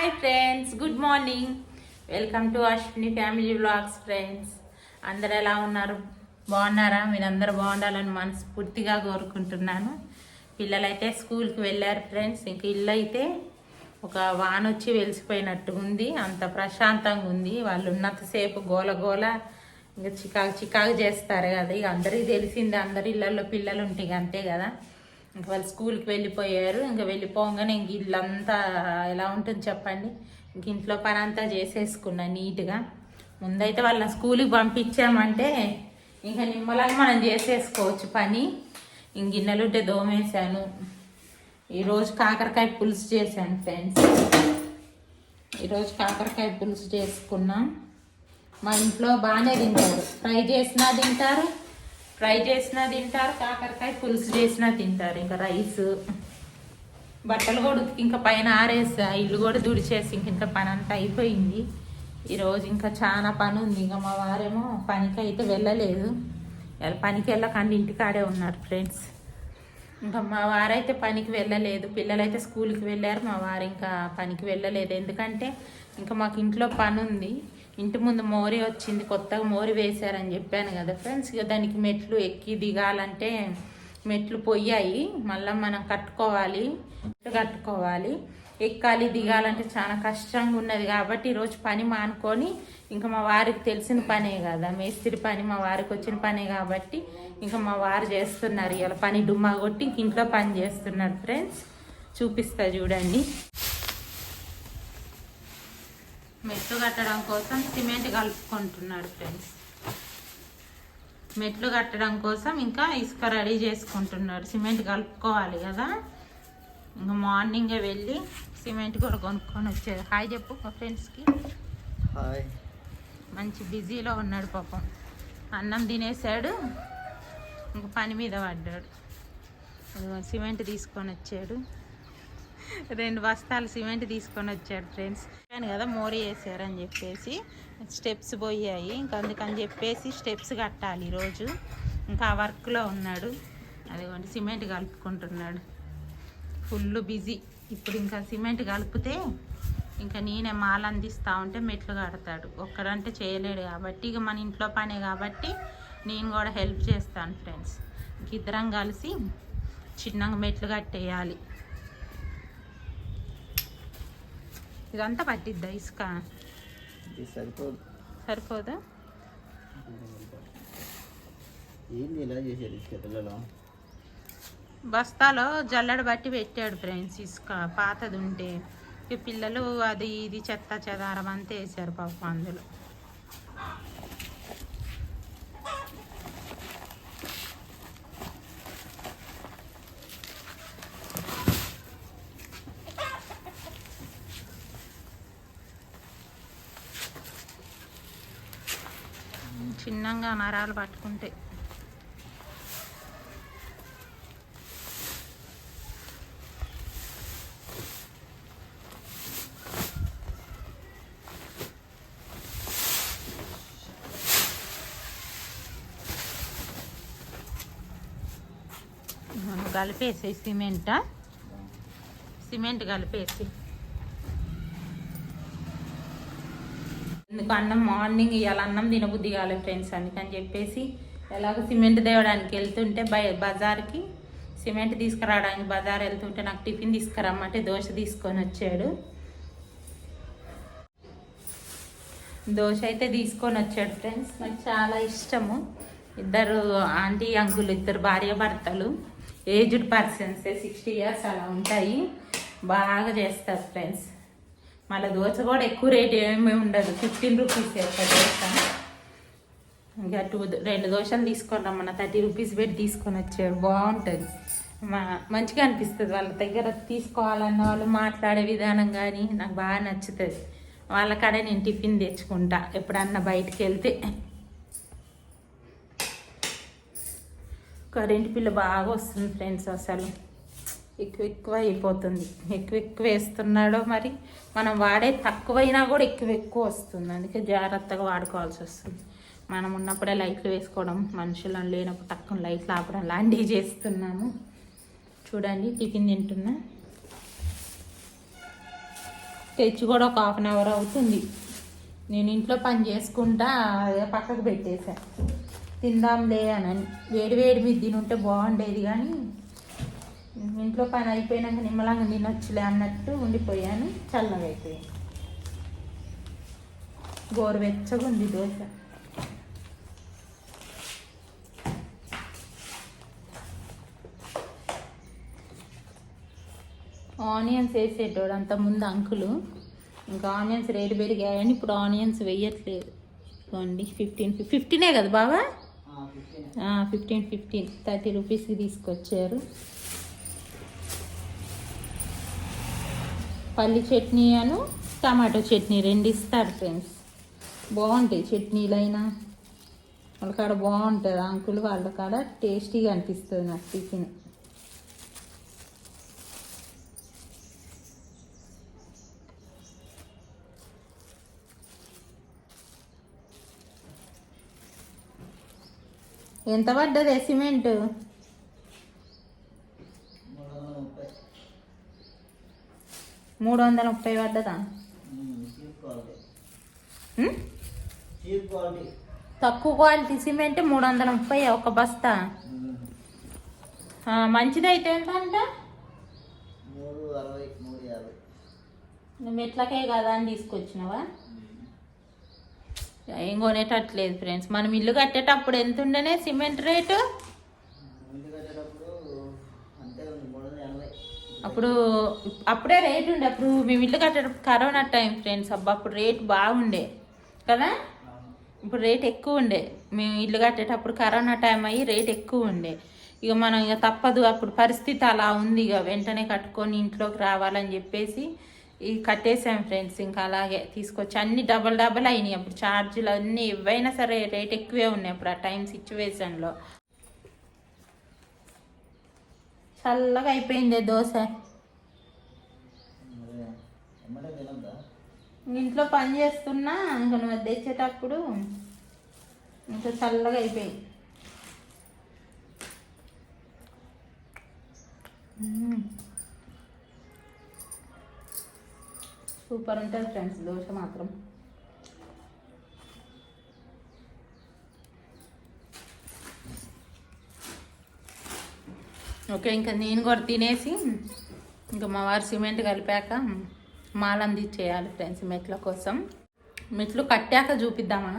Hi friends good morning welcome to Ashwini family blogs friends అందరు ఎలా ఉన్నారు? బాగున్నారా? మీరందరూ బాగుండాలని మనస్ఫూర్తిగా కోరుకుంటున్నాను. పిల్లలైతే స్కూల్కి వెళ్ళారు ఫ్రెండ్స్ ఇంక ఇల్లు అయితే ఒక వాన వచ్చి వెలిసిపోయినట్టు ఉంది. అంత ప్రశాంతంగా ఉంది. వాళ్ళు ఉన్నంతసేపు గోల గోల ఇంకా చికాకు చికాకు చేస్తారు కదా. ఇక అందరికీ తెలిసిందే అందరి ఇళ్ళల్లో పిల్లలు ఉంటాయి ఇక అంతే కదా. ఇంక వాళ్ళు స్కూల్కి వెళ్ళిపోయారు. ఇంకా వెళ్ళిపోగానే ఇంక ఇల్లంతా ఎలా ఉంటుంది చెప్పండి? ఇంక ఇంట్లో పని అంతా చేసేసుకున్నా నీట్గా. ముందైతే వాళ్ళని స్కూల్కి పంపించామంటే ఇంకా నిమ్మలాగా మనం చేసేసుకోవచ్చు పని. ఇంక గిన్నెలుంటే దోమేశాను. ఈరోజు కాకరకాయ పులుసు చేశాను ఫ్రెండ్స్. ఈరోజు కాకరకాయ పులుసు చేసుకున్నాం. మా ఇంట్లో బాగానే తింటారు. ఫ్రై చేసినా తింటారు. ఫ్రై చేసినా తింటారు కాకరకాయ పులుసు చేసినా తింటారు ఇంకా రైస్. బట్టలు కూడా ఇంకా పైన ఆరేసా ఇల్లు కూడా దుడిచేసి ఇంక ఇంత పని అంతా అయిపోయింది. ఈరోజు ఇంకా చాలా పని ఉంది. ఇంకా మా వారేమో పనికి అయితే వెళ్ళలేదు. ఇలా పనికి వెళ్ళకండి ఇంటికాడే ఉన్నారు ఫ్రెండ్స్. ఇంకా మా వారైతే పనికి వెళ్ళలేదు. పిల్లలైతే స్కూల్కి వెళ్ళారు మా వారు ఇంకా పనికి వెళ్ళలేదు. ఎందుకంటే ఇంకా మాకు ఇంట్లో పని ఉంది ఇంటి ముందు మోరి వచ్చింది కొత్తగా మోరి వేశారని చెప్పాను కదా ఫ్రెండ్స్ ఇక దానికి మెట్లు ఎక్కి దిగాలంటే మెట్లు పొయ్యాయి మళ్ళీ మనం కట్టుకోవాలి కట్టుకోవాలి. ఎక్కాలి దిగాలంటే చాలా కష్టంగా ఉన్నది కాబట్టి ఈరోజు పని మానుకొని ఇంకా మా వారికి తెలిసిన పనే కదా. మేస్త్రి పని మా వారికి వచ్చిన పనే కాబట్టి ఇంకా మా వారు చేస్తున్నారు. ఇలా పని డుమ్మా కొట్టి ఇంట్లో పని చేస్తున్నారు ఫ్రెండ్స్ చూపిస్తా చూడండి. మెట్లు కట్టడం కోసం సిమెంట్ కలుపుకుంటున్నాడు ఫ్రెండ్స్. మెట్లు కట్టడం కోసం ఇంకా ఇసుక రెడీ చేసుకుంటున్నాడు. సిమెంట్ కలుపుకోవాలి కదా. ఇంకా మార్నింగే వెళ్ళి సిమెంట్ కూడా కొనుక్కొని వచ్చేది. హాయ్ చెప్పు మా ఫ్రెండ్స్కి హాయ్. మంచి బిజీలో ఉన్నాడు పాపం. అన్నం తినేసాడు. ఇంక పని మీద పడ్డాడు. సిమెంట్ తీసుకొని వచ్చాడు. రెండు బస్తాలు సిమెంట్ తీసుకొని వచ్చాడు ఫ్రెండ్స్. కానీ కదా మోరీ వేసారని చెప్పేసి స్టెప్స్ పోయాయి. ఇంకా అందుకని చెప్పేసి స్టెప్స్ కట్టాలి ఈరోజు. ఇంకా ఆ వర్క్లో ఉన్నాడు. అదిగోండి సిమెంట్ కలుపుకుంటున్నాడు. Full busy. ఇప్పుడు ఇంకా సిమెంట్ కలిపితే ఇంకా నేనే మాల అందిస్తూ ఉంటే మెట్లు కడతాడు. ఒక్కడంటే చేయలేడు కాబట్టి ఇక మన ఇంట్లో పనే కాబట్టి నేను కూడా హెల్ప్ చేస్తాను ఫ్రెండ్స్. ఇంక ఇద్దరం కలిసి చిన్నగా మెట్లు కట్టేయాలి. ఇదంతా పట్టిద్దా ఇసుక? సరిపోదు. సరిపోదా? ఏంది ఇలా చేసేది ఇసుక పిల్లలు? బస్తాలో జల్లెడ బట్టి పెట్టాడు ఫ్రెండ్స్ ఇసుక. పాతది ఉంటే. ఈ పిల్లలు అది ఇది చెత్త చెదారం అంతా వేసారు పాపం అందులో. చిన్నంగా నరాలు పట్టుకుంటే. కలిపేసి సిమెంట్? సిమెంట్ కలిపేసి ఎందుకు అన్నం మార్నింగ్ ఇవాళ అన్నం తినబుద్ధి కాలేదు ఫ్రెండ్స్ అందుకని చెప్పేసి ఎలాగో సిమెంట్ తేవడానికి వెళ్తుంటే బై బజార్కి సిమెంట్ తీసుకురావడానికి బజార్ వెళ్తుంటే నాకు టిఫిన్ తీసుకురమ్మంటే దోశ తీసుకొని వచ్చాడు. దోశ అయితే తీసుకొని వచ్చాడు ఫ్రెండ్స్. నాకు చాలా ఇష్టము. ఇద్దరు ఆంటీ అంకులు ఇద్దరు భార్య భర్తలు ఏజ్డ్ పర్సన్స్ సిక్స్టీ ఇయర్స్ అలా ఉంటాయి. బాగా చేస్తారు ఫ్రెండ్స్. మళ్ళీ దోశ కూడా ఎక్కువ రేట్ ఏమీ ఉండదు. ఫిఫ్టీన్ రూపీస్ ఒక దోశ. ఇంకా టూ రెండు దోశలు తీసుకున్నాం రమ్మన్న థర్టీ రూపీస్ పెట్టి తీసుకొని వచ్చాడు బాగుంటుంది. మా మంచిగా అనిపిస్తుంది. వాళ్ళ దగ్గర తీసుకోవాలన్న వాళ్ళు మాట్లాడే విధానం కానీ నాకు బాగా నచ్చుతుంది. వాళ్ళ కాడ నేను టిఫిన్ తెచ్చుకుంటా. ఎప్పుడన్నా బయటికి వెళ్తే. కరెంట్ బిల్లు బాగా వస్తుంది ఫ్రెండ్స్ అసలు. ఎక్కువ ఎక్కువ అయిపోతుంది. ఎక్కువ ఎక్కువ వేస్తున్నాడో మరి మనం వాడే తక్కువైనా కూడా ఎక్కువ ఎక్కువ వస్తుంది. అందుకే జాగ్రత్తగా వాడుకోవాల్సి వస్తుంది. మనం ఉన్నప్పుడే లైట్లు వేసుకోవడం మనుషులను లేనప్పుడు తక్కువ లైట్లు ఆపడం లాంటివి చేస్తున్నాము. చూడండి టిఫిన్ తింటున్నా. తెచ్చి కూడా ఒక హాఫ్ అన్ అవర్ అవుతుంది. నేను ఇంట్లో పని చేసుకుంటా అదే పక్కకు పెట్టేశా. తిందాంలే అని వేడి వేడి మీద తినుంటే బాగుండేది కానీ ఇంట్లో పని అయిపోయినాక నిమ్మలంగా తినొచ్చులే అన్నట్టు ఉండిపోయాను. చల్లగా అయిపోయాను గోరువెచ్చగా ఉంది దోశ. ఆనియన్స్ వేసేటోడు అంత ముందు అంకులు. ఇంకా ఆనియన్స్ రేటు పెరిగాయని ఇప్పుడు ఆనియన్స్ వేయట్లేదు. ఇదిగోండి ఫిఫ్టీన్ ఫిఫ్టీనే కదా బావా ఫిఫ్టీన్ ఫిఫ్టీన్ థర్టీ రూపీస్కి తీసుకొచ్చారు. పల్లి చట్నీ అను టమాటో చట్నీ రెండు ఇస్తారు ఫ్రెండ్స్. బాగుంటాయి చట్నీలైనా. వాళ్ళ కాడ బాగుంటుంది. అంకుల్ వాళ్ళ కాడ టేస్టీగా అనిపిస్తుంది నాకు టిఫిన్. ఎంత పడ్డది సిమెంటు? మూడు వందల ముప్పై పడ్డదా? తక్కువ క్వాలిటీ సిమెంట్ మూడు వందల ముప్పై ఒక బస్తా. మంచిదైతే ఎంత అంట నువ్వు ఎట్లకే కదా అని తీసుకొచ్చినావా? ఏం కొనేటట్లేదు ఫ్రెండ్స్. మనం ఇల్లు కట్టేటప్పుడు ఎంత ఉండనే సిమెంట్ రేటు ఇంటి కట్టేటప్పుడు అంతే ఉంది మూడు వందల ఎనభై అప్పుడు అప్పుడే రేట్ ఉండే. అప్పుడు మేము ఇల్లు కట్టేటప్పుడు కరోనా టైం ఫ్రెండ్స్ అబ్బా అప్పుడు రేట్ బాగుండే. కదా? ఇప్పుడు రేట్ ఎక్కువ ఉండే. మేము ఇల్లు కట్టేటప్పుడు కరోనా టైం అయ్యి రేట్ ఎక్కువ ఉండే. ఇక మనం ఇక తప్పదు. అప్పుడు పరిస్థితి అలా ఉంది. ఇక వెంటనే కట్టుకొని ఇంట్లోకి రావాలని చెప్పేసి ఇక కట్టేసాం ఫ్రెండ్స్ ఇంకా అలాగే తీసుకొచ్చి అన్ని డబల్ డబల్ అయినాయి. అప్పుడు ఛార్జీలు అన్నీ ఏవైనా సరే రేట్ ఎక్కువే ఉన్నాయి అప్పుడు ఆ టైం సిచ్యువేషన్లో చల్లగా అయిపోయింది దోశ. ఇంట్లో పని చేస్తున్నా ఇంకా నువ్వు తెచ్చేటప్పుడు ఇంకా చల్లగా అయిపోయింది. సూపర్ ఉంటుంది ఫ్రెండ్స్ దోశ మాత్రం. ఓకే ఇంకా నేను కూడా తినేసి ఇంకా మా వారు సిమెంట్ కలిపాక మాలంది చేయాలి ఫ్రెండ్స్ మెట్ల కోసం. మెట్లు కట్టాక చూపిద్దామా?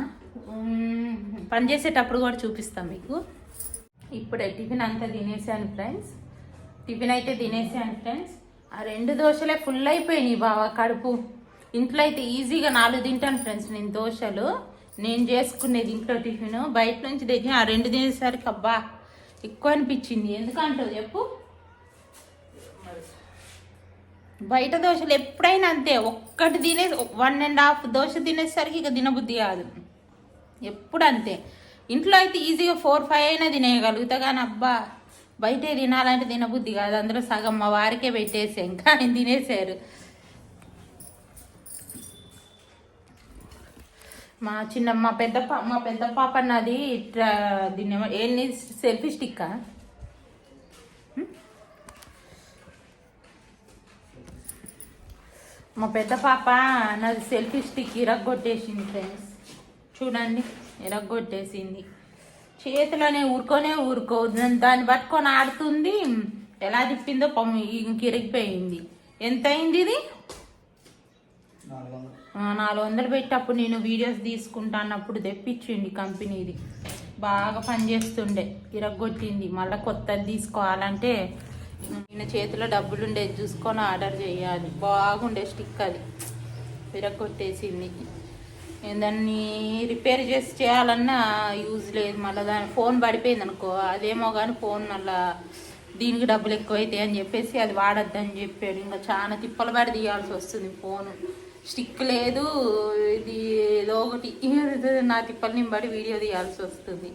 పని చేసేటప్పుడు కూడా చూపిస్తాం మీకు. ఇప్పుడే టిఫిన్ అంతా తినేసాను ఫ్రెండ్స్. టిఫిన్ అయితే తినేసాను ఫ్రెండ్స్. ఆ రెండు దోశలే ఫుల్ అయిపోయినాయి బావా కడుపు. ఇంట్లో అయితే ఈజీగా నాలుగు తింటాను ఫ్రెండ్స్ నేను దోశలు. నేను చేసుకునేది ఇంట్లో టిఫిన్. బయట నుంచి తెచ్చి ఆ రెండు తినేసరికి అబ్బా ఎక్కువ అనిపించింది ఎందుకంటావు చెప్పు. బయట దోశలు ఎప్పుడైనా అంతే ఒక్కటి తినే వన్ అండ్ హాఫ్ దోశ తినేసరికి ఇక తినబుద్ధి కాదు. ఎప్పుడు అంతే. ఇంట్లో అయితే ఈజీగా ఫోర్ ఫైవ్ అయినా తినేయగలుగుతా కానీ అబ్బా బయటే తినాలంటే తినబుద్ధి కాదు. అందులో సగం మా వారికే పెట్టేసే ఇంకా ఆయన తినేసారు. మా చిన్న మా పెద్ద పా మా పెద్ద పాప నాది దీన్ని ఏమో- ఏంది? సెల్ఫీ స్టిక్కా? మా పెద్ద పాప నాది సెల్ఫీ స్టిక్ ఇరగొట్టేసింది ఫ్రెండ్స్. చూడండి ఇరగొట్టేసింది చేతిలోనే ఊరుకోనే ఊరుకో దాన్ని పట్టుకొని ఆడుతుంది. ఎలా తిప్పిందో పమ్మ ఇంక ఇరిగిపోయింది. ఎంత అయింది ఇది? నాలుగు వందలు పెట్టి అప్పుడు నేను వీడియోస్ తీసుకుంటానప్పుడు తెప్పించింది కంపెనీది బాగా పనిచేస్తుండే ఇరగొట్టింది. మళ్ళీ కొత్తది తీసుకోవాలంటే నేను చేతిలో డబ్బులు ఉండేది చూసుకొని ఆర్డర్ చేయాలి. బాగుండే స్టిక్ అది. విరగొట్టేసింది. దాన్ని రిపేర్ చేసి చేయాలన్నా యూజ్ లేదు. మళ్ళీ దాని ఫోన్ పడిపోయింది అనుకో అదేమో కానీ ఫోన్ మళ్ళీ దీనికి డబ్బులు ఎక్కువైతే అని చెప్పేసి అది వాడద్దని చెప్పాడు. ఇంకా చాలా తిప్పలు పడి తీయాల్సి వస్తుంది ఫోను స్టిక్ లేదు ఇది ఏదో ఒకటి. నా తిప్పలు నింబడి వీడియో తీయాల్సి వస్తుంది.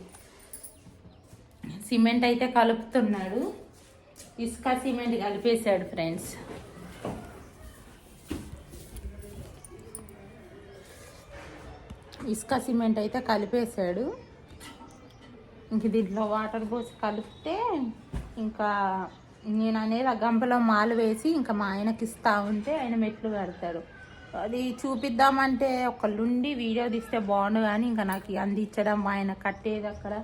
సిమెంట్ అయితే కలుపుతున్నాడు. ఇసుక సిమెంట్ కలిపేశాడు ఫ్రెండ్స్. ఇసుక సిమెంట్ అయితే కలిపేశాడు. ఇంక దీంట్లో వాటర్ పోసి కలిపితే ఇంకా నేను అనేది ఆ గంపలో మాలు వేసి ఇంకా మా ఆయనకి ఇస్తూ ఉంటే ఆయన మెట్లు కడతాడు. అది చూపిద్దామంటే ఒకళ్ళుండి వీడియో తీస్తే బాగుండు కానీ ఇంకా నాకు అందించడం ఆయన కట్టేది అక్కడ.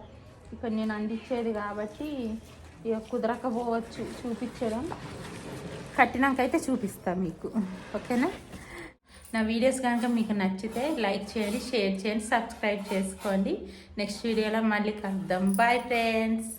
ఇక్కడ నేను అందించేది కాబట్టి ఇక కుదరకపోవచ్చు చూపించడం. కట్టినాకైతే చూపిస్తాను మీకు. ఓకేనా? నా వీడియోస్ కనుక మీకు నచ్చితే లైక్ చేయండి షేర్ చేయండి సబ్స్క్రైబ్ చేసుకోండి. నెక్స్ట్ వీడియోలో మళ్ళీ కలుద్దాం. Bye friends.